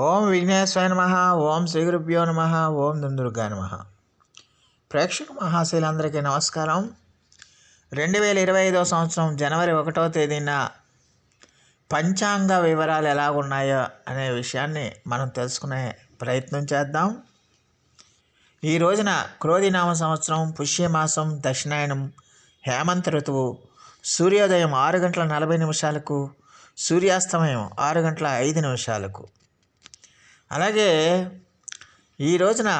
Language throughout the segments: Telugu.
ఓం విఘ్నేశ్వర నమ ఓం శ్రీ గురుభ్యో నమ ఓం దుందుర్గా నమ. ప్రేక్షక మహాశీలందరికీ నమస్కారం. రెండు వేల ఇరవై ఐదో సంవత్సరం జనవరి ఒకటో తేదీన పంచాంగ వివరాలు ఎలా ఉన్నాయో అనే విషయాన్ని మనం తెలుసుకునే ప్రయత్నం చేద్దాం. ఈ రోజున క్రోధినామ సంవత్సరం పుష్యమాసం దక్షిణాయనం హేమంత ఋతువు సూర్యోదయం ఆరు గంటల నలభై నిమిషాలకు సూర్యాస్తమయం ఆరు గంటల ఐదు నిమిషాలకు. అలాగే ఈ రోజున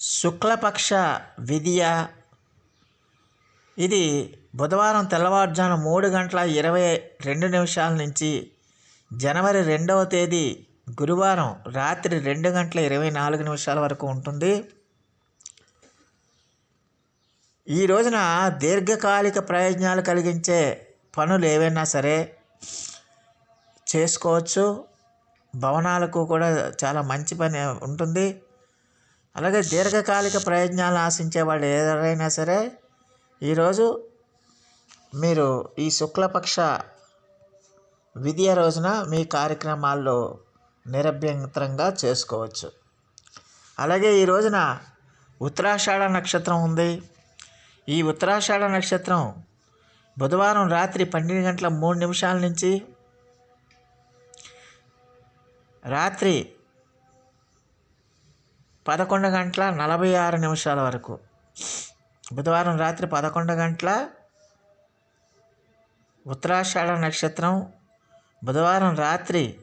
శుక్లపక్ష విధియ ఇది బుధవారం తెల్లవారుజాము మూడు గంటల ఇరవై రెండు నిమిషాల నుంచి జనవరి రెండవ తేదీ గురువారం రాత్రి రెండు గంటల ఇరవై నాలుగు నిమిషాల వరకు ఉంటుంది. ఈ రోజున దీర్ఘకాలిక ప్రయోజనాలు కలిగించే పనులు ఏవైనా సరే చేసుకోవచ్చు. భవనాలకు కూడా చాలా మంచి పని ఉంటుంది. అలాగే దీర్ఘకాలిక ప్రయోజనాలు ఆశించే వాళ్ళు ఎవరైనా సరే ఈరోజు మీరు ఈ శుక్లపక్ష విద్య రోజున మీ కార్యక్రమాల్లో నిరభ్యంతరంగా చేసుకోవచ్చు. అలాగే ఈ రోజున ఉత్తరాషాఢ నక్షత్రం ఉంది. ఈ ఉత్తరాషాఢ నక్షత్రం బుధవారం రాత్రి పన్నెండు గంటల మూడు నిమిషాల నుంచి రాత్రి పదకొండు గంటల నలభై ఆరు నిమిషాల వరకు. బుధవారం రాత్రి పదకొండు గంటల ఉత్తరాషాఢ నక్షత్రం బుధవారం రాత్రి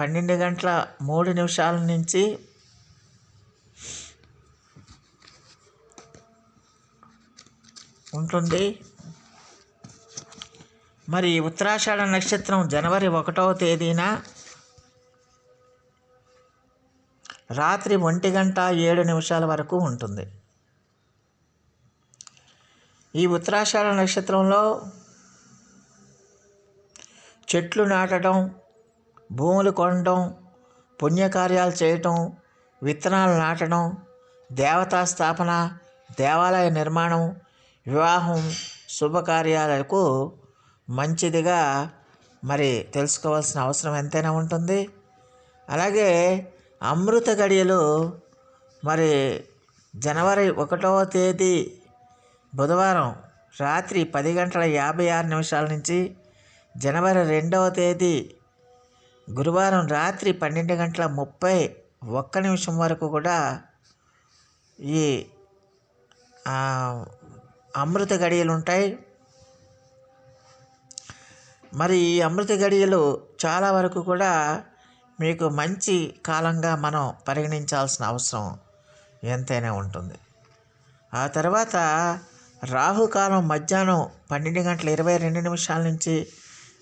పన్నెండు గంటల మూడు నిమిషాల నుంచి ఉంటుంది. మరి ఉత్తరాషాఢ నక్షత్రం జనవరి ఒకటవ తేదీన రాత్రి ఒంటి గంట ఏడు నిమిషాల వరకు ఉంటుంది. ఈ ఉత్తరాషాఢ నక్షత్రంలో చెట్లు నాటడం భూములు కొనడం పుణ్యకార్యాలు చేయటం విత్తనాలు నాటడం దేవతా స్థాపన దేవాలయ నిర్మాణం వివాహం శుభకార్యాలకు మంచిదిగా మరి తెలుసుకోవాల్సిన అవసరం ఎంతైనా ఉంటుంది. అలాగే అమృత గడియలు మరి జనవరి ఒకటవ తేదీ బుధవారం రాత్రి పది గంటల యాభై ఆరు నిమిషాల నుంచి జనవరి రెండవ తేదీ గురువారం రాత్రి పన్నెండు గంటల ముప్పై ఒక్క నిమిషం వరకు కూడా ఈ అమృత గడియలు ఉంటాయి. మరి ఈ అమృత గడియలు చాలా వరకు కూడా మీకు మంచి కాలంగా మనం పరిగణించాల్సిన అవసరం ఎంతైనా ఉంటుంది. ఆ తర్వాత రాహుకాలం మధ్యాహ్నం పన్నెండు గంటల ఇరవై రెండు నిమిషాల నుంచి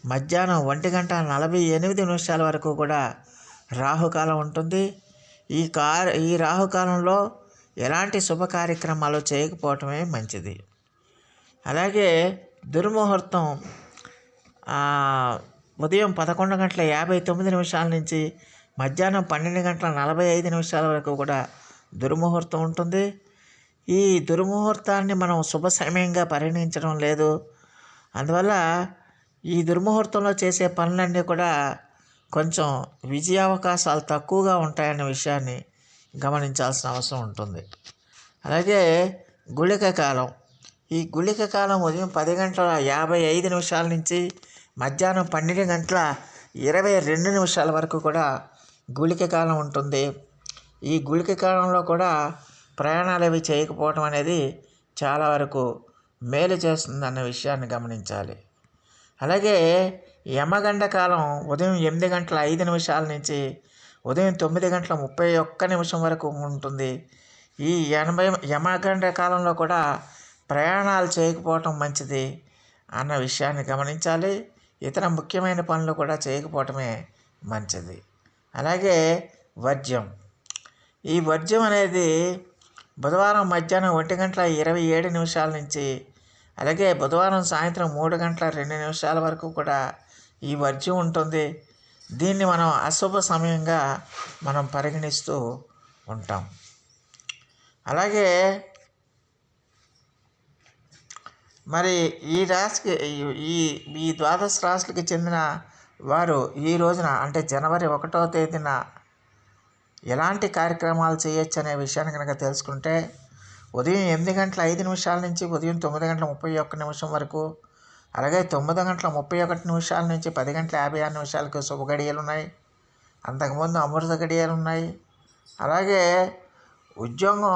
మధ్యాహ్నం ఒంటి గంట నలభై ఎనిమిది నిమిషాల వరకు కూడా రాహుకాలం ఉంటుంది. ఈ కార్ ఈ రాహుకాలంలో ఎలాంటి శుభ కార్యక్రమాలు చేయకపోవటమే మంచిది. అలాగే దుర్ముహూర్తం ఉదయం పదకొండు గంటల యాభై తొమ్మిది నిమిషాల నుంచి మధ్యాహ్నం పన్నెండు గంటల నలభై ఐదు నిమిషాల వరకు కూడా దుర్ముహూర్తం ఉంటుంది. ఈ దుర్ముహూర్తాన్ని మనం శుభ సమయంగా పరిగణించడం లేదు. అందువల్ల ఈ దుర్ముహూర్తంలో చేసే పనులన్నీ కూడా కొంచెం విజయావకాశాలు తక్కువగా ఉంటాయనే విషయాన్ని గమనించాల్సిన అవసరం ఉంటుంది. అలాగే గుళిక కాలం. ఈ గుళిక కాలం ఉదయం పది గంటల యాభై ఐదు నిమిషాల నుంచి మధ్యాహ్నం పన్నెండు గంటల ఇరవై రెండు నిమిషాల వరకు కూడా గుళిక కాలం ఉంటుంది. ఈ గుళిక కాలంలో కూడా ప్రయాణాలు అవి చేయకపోవడం అనేది చాలా వరకు మేలు చేస్తుందన్న విషయాన్ని గమనించాలి. అలాగే యమగండ కాలం ఉదయం ఎనిమిది గంటల ఐదు నిమిషాల నుంచి ఉదయం తొమ్మిది గంటల ముప్పై ఒక్క నిమిషం వరకు ఉంటుంది. ఈ ఎనభై యమగండ కాలంలో కూడా ప్రయాణాలు చేయకపోవటం మంచిది అన్న విషయాన్ని గమనించాలి. ఇతర ముఖ్యమైన పనులు కూడా చేయకపోవటమే మంచిది. అలాగే వర్జ్యం ఈ వర్జ్యం అనేది బుధవారం మధ్యాహ్నం ఒంటి గంటల ఇరవై ఏడు నిమిషాల నుంచి అలాగే బుధవారం సాయంత్రం మూడు గంటల రెండు నిమిషాల వరకు కూడా ఈ వర్జ్యం ఉంటుంది. దీన్ని మనం అశుభ సమయంగా మనం పరిగణిస్తూ ఉంటాం. అలాగే మరి ఈ రాశికి ఈ ఈ ద్వాదశ రాశులకి చెందిన వారు ఈ రోజున అంటే జనవరి ఒకటో తేదీన ఎలాంటి కార్యక్రమాలు చేయొచ్చు అనే విషయాన్ని కనుక తెలుసుకుంటే ఉదయం ఎనిమిది గంటల ఐదు నిమిషాల నుంచి ఉదయం తొమ్మిది గంటల ముప్పై ఒక్క నిమిషం వరకు అలాగే తొమ్మిది గంటల ముప్పై ఒకటి నిమిషాల నుంచి పది గంటల యాభై ఆరు నిమిషాలకు శుభ గడియలు ఉన్నాయి. అంతకుముందు అమృత గడియలు ఉన్నాయి. అలాగే ఉద్యోగం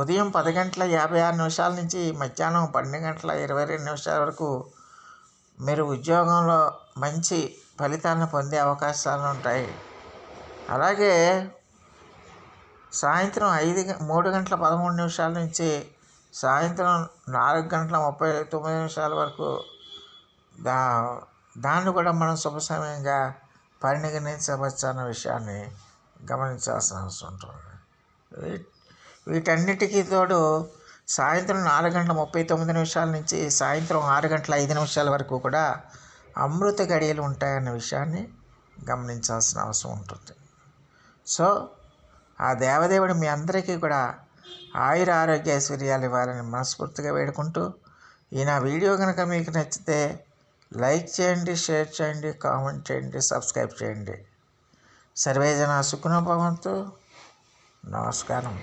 ఉదయం పది గంటల యాభై ఆరు నిమిషాల నుంచి మధ్యాహ్నం పన్నెండు గంటల ఇరవై రెండు నిమిషాల వరకు మీరు ఉద్యోగంలో మంచి ఫలితాలను పొందే అవకాశాలు ఉంటాయి. అలాగే సాయంత్రం ఐదు మూడు గంటల పదమూడు నిమిషాల నుంచి సాయంత్రం నాలుగు గంటల ముప్పై తొమ్మిది నిమిషాల వరకు దా దాన్ని కూడా మనం శుభ సమయంగా పరిగణించవచ్చు అన్న విషయాన్ని గమనించాల్సిన అవసరం ఉంటుంది. వీటన్నిటికీ తోడు సాయంత్రం నాలుగు గంటల ముప్పై తొమ్మిది నిమిషాల నుంచి సాయంత్రం ఆరు గంటల ఐదు నిమిషాల వరకు కూడా అమృత గడియలు ఉంటాయన్న విషయాన్ని గమనించాల్సిన అవసరం ఉంటుంది. సో ఆ దేవదేవుడు మీ అందరికీ కూడా ఆయుర ఆరోగ్య ఐశ్వర్యాలు ఇవ్వాలని మనస్ఫూర్తిగా వేడుకుంటూ ఈ నా వీడియో కనుక మీకు నచ్చితే లైక్ చేయండి షేర్ చేయండి కామెంట్ చేయండి సబ్స్క్రైబ్ చేయండి. సర్వేజన సుఖనోభవంతు నమస్కారం.